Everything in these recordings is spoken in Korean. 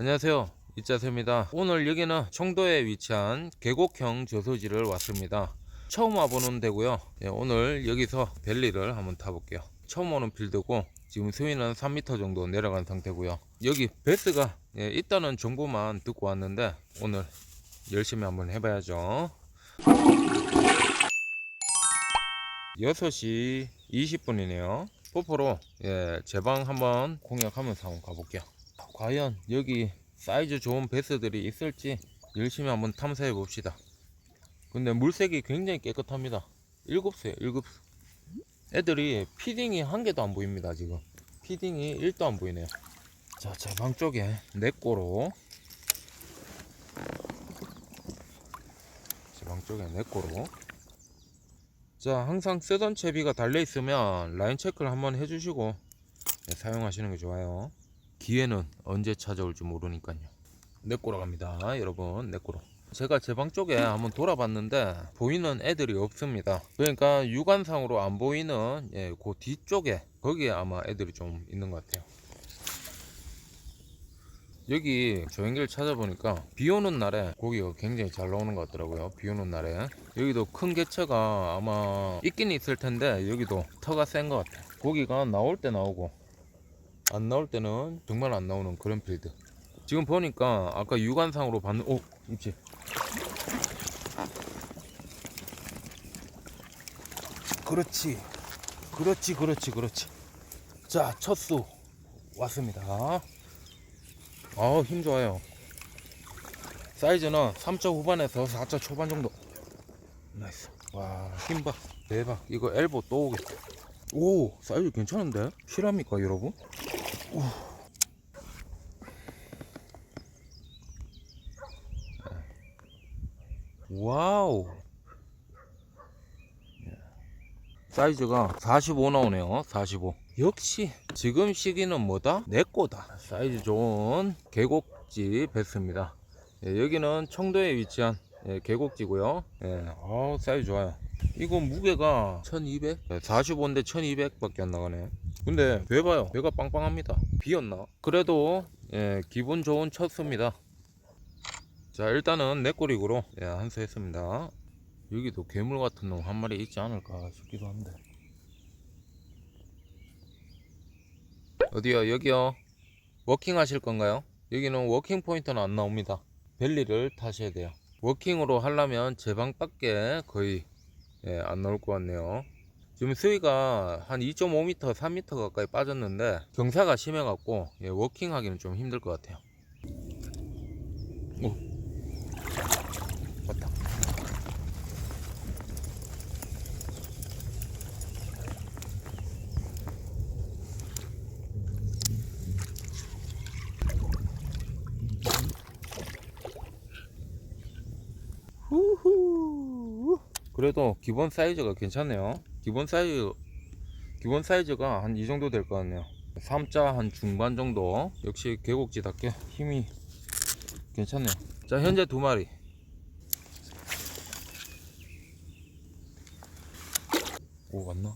안녕하세요. 이짜세입니다. 오늘 여기는 청도에 위치한 계곡형 저수지를 왔습니다. 처음 와보는 데고요. 예, 오늘 여기서 벨리를 한번 타볼게요. 처음 오는 필드고 지금 수위는 3m 정도 내려간 상태고요. 여기 베스가 예, 있다는 정보만 듣고 왔는데 오늘 열심히 한번 해봐야죠. 6시 20분이네요. 포포로 예, 제방 한번 공략하면서 한번 가볼게요 과연 여기 사이즈 좋은 베스들이 있을지 열심히 한번 탐사해 봅시다. 근데 물색이 굉장히 깨끗합니다. 일곱수요, 일곱수. 애들이 피딩이 한 개도 안 보입니다, 지금. 피딩이 1도 안 보이네요. 자, 제방 쪽에 네 꼬로. 제방 쪽에 네 꼬로. 자, 항상 쓰던 채비가 달려 있으면 라인 체크를 한번 해주시고 네, 사용하시는 게 좋아요. 기회는 언제 찾아올지 모르니까요. 내꼬로 갑니다, 여러분. 내꼬로. 제가 제 방 쪽에 한번 돌아봤는데 보이는 애들이 없습니다. 그러니까 육안상으로 안 보이는 예, 그 뒤쪽에 거기에 아마 애들이 좀 있는 것 같아요. 여기 조행길 찾아보니까 비 오는 날에 고기가 굉장히 잘 나오는 것 같더라고요. 비 오는 날에. 여기도 큰 개체가 아마 있긴 있을 텐데 여기도 터가 센 것 같아요. 고기가 나올 때 나오고 안 나올 때는 정말 안 나오는 그런 필드. 지금 보니까 아까 육안상으로 봤는 오 있지. 그렇지, 그렇지, 그렇지, 그렇지. 자, 첫수 왔습니다. 아힘 좋아요. 사이즈는 3차 후반에서 4차 초반 정도. 나이스. 와, 힘 봐. 대박. 이거 엘보 또 오겠다. 오, 사이즈 괜찮은데? 실합니까, 여러분? 와우. 사이즈가 45 나오네요. 45. 역시 지금 시기는 뭐다? 내 거다. 사이즈 좋은 계곡지 베스입니다. 예, 여기는 청도에 위치한 예, 계곡지고요. 예, 어, 사이즈 좋아요. 이거 무게가 1200? 45인데 1200밖에 안 나가네. 근데 배 봐요. 배가 빵빵합니다. 비었나? 그래도 예, 기분 좋은 첫 수입니다. 자 일단은 내꼬리구로 예, 한수 했습니다. 여기도 괴물 같은 놈 한 마리 있지 않을까 싶기도 한데. 어디요? 여기요. 워킹 하실 건가요? 여기는 워킹 포인트는 안 나옵니다. 벨리를 타셔야 돼요. 워킹으로 하려면 제 방 밖에 거의 예, 안 나올 것 같네요. 지금 수위가 한 2.5m, 3m 가까이 빠졌는데 경사가 심해갖고 예, 워킹하기는 좀 힘들 것 같아요. 오, 맞다. 후후. 그래도 기본 사이즈가 괜찮네요. 기본 사이즈 기본 사이즈가 한 이 정도 될 것 같네요. 3자 한 중반 정도. 역시 계곡지답게 힘이 괜찮네요. 자 현재 두 마리. 오 맞나?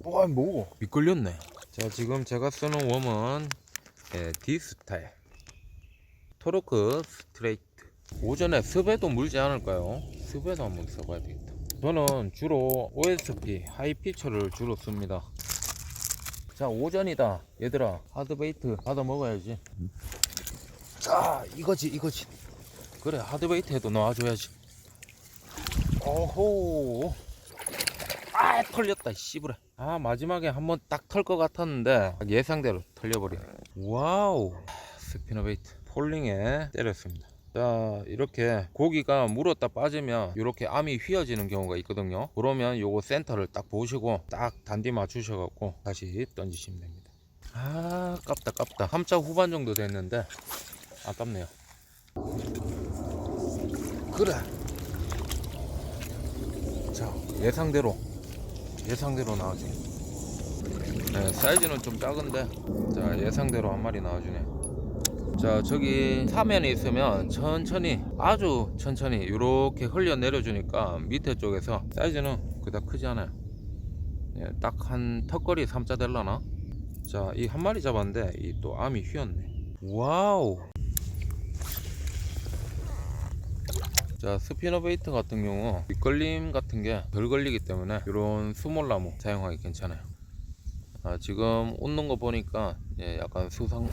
와 뭐고? 미끌렸네. 자 지금 제가 쓰는 웜은 예, 디스타일 토르크 스트레이트. 오전에 습에도 물지 않을까요? 습에도 한번 써봐야 되겠다. 저는 주로 OSP 하이피처를 주로 씁니다. 자 오전이다 얘들아 하드베이트 받아 먹어야지. 자 이거지 이거지. 그래 하드베이트 해도 넣어줘야지. 오호. 아 털렸다 씨부라. 아 마지막에 한번 딱 털 것 같았는데 예상대로 털려버리네. 와우 스피너베이트 폴링에 때렸습니다. 자 이렇게 고기가 물었다 빠지면 이렇게 암이 휘어지는 경우가 있거든요. 그러면 요거 센터를 딱 보시고 딱 단디 맞추셔 갖고 다시 던지시면 됩니다. 아 깝다 깝다. 3차 후반 정도 됐는데 아깝네요. 그래. 자 예상대로 예상대로 나와주네. 네, 사이즈는 좀 작은데 자 예상대로 한 마리 나와주네 자 저기 사면에 있으면 천천히 아주 천천히 이렇게 흘려 내려주니까 밑에 쪽에서 사이즈는 그닥 크지 않아요 예, 딱한 턱걸이 3자 될라나 자 이 한 마리 잡았는데 이 또 암이 휘었네 와우. 자 스피너 베이트 같은 경우 밑걸림 같은 게 덜 걸리기 때문에 이런 수몰나무 사용하기 괜찮아요. 아, 지금 웃는 거 보니까 예, 약간 수상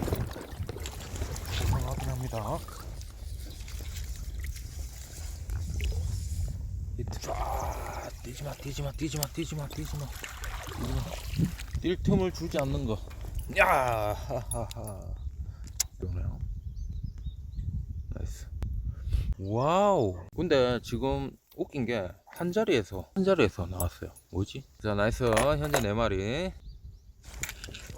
합니다. 뛰지마 뛰지마 뛰지마 뛰지마 뛰지마 뛰지마 뛸 틈을 주지 않는 거. 야 하하하. 그러네요. 나이스. 와우. 근데 지금 웃긴 게 한 자리에서 한 자리에서 나왔어요. 뭐지? 자 나이스 현재 네 마리.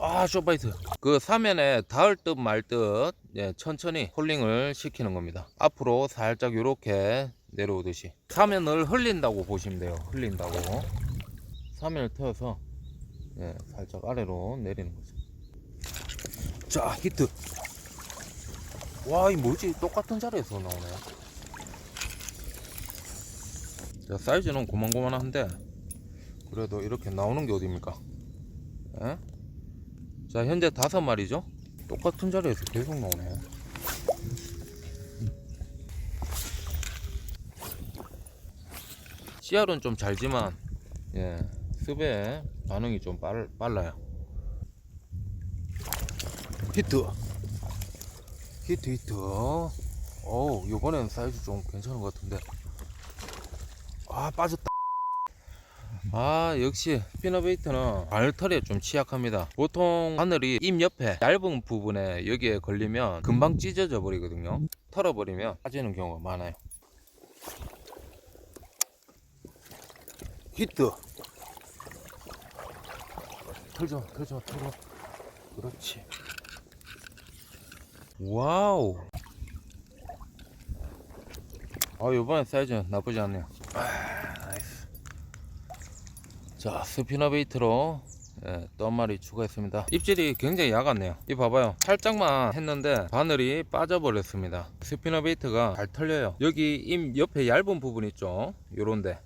아 쇼바이트. 그 사면에 닿을 듯 말듯 예, 천천히 홀링을 시키는 겁니다. 앞으로 살짝 이렇게 내려오듯이 사면을 흘린다고 보시면 돼요. 흘린다고. 사면을 태워서 예, 살짝 아래로 내리는 거죠. 자 히트. 와, 이 뭐지? 똑같은 자리에서 나오네. 자, 사이즈는 고만고만한데, 그래도 이렇게 나오는 게 어딥니까? 예? 자, 현재 다섯 마리죠? 똑같은 자리에서 계속 나오네. 씨알은 좀 잘지만, 예, 습의 반응이 좀 빨, 빨라요. 히트! 히트 히트 어 요번엔 사이즈 좀 괜찮은 것 같은데 아 빠졌다 아 역시 피너베이트는 바늘털에 좀 취약합니다. 보통 바늘이 입 옆에 얇은 부분에 여기에 걸리면 금방 찢어져 버리거든요. 털어버리면 빠지는 경우가 많아요. 히트. 털죠 털죠 털어. 그렇지. 와우. 아, 요번에 사이즈 나쁘지 않네요. 아, 나이스. 자, 스피너 베이트로 예, 또한 마리 추가했습니다. 입질이 굉장히 야갔네요. 이 봐봐요. 살짝만 했는데 바늘이 빠져버렸습니다. 스피너 베이트가 잘 털려요. 여기 입 옆에 얇은 부분 있죠? 요런데.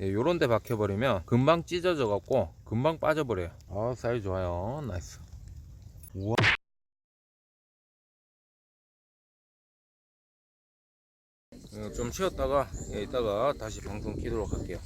예, 요런데 박혀버리면 금방 찢어져 갖고 금방 빠져버려요. 아, 사이즈 좋아요. 나이스. 우와. 어, 좀 쉬었다가 예, 이따가 다시 방송 키도록 할게요.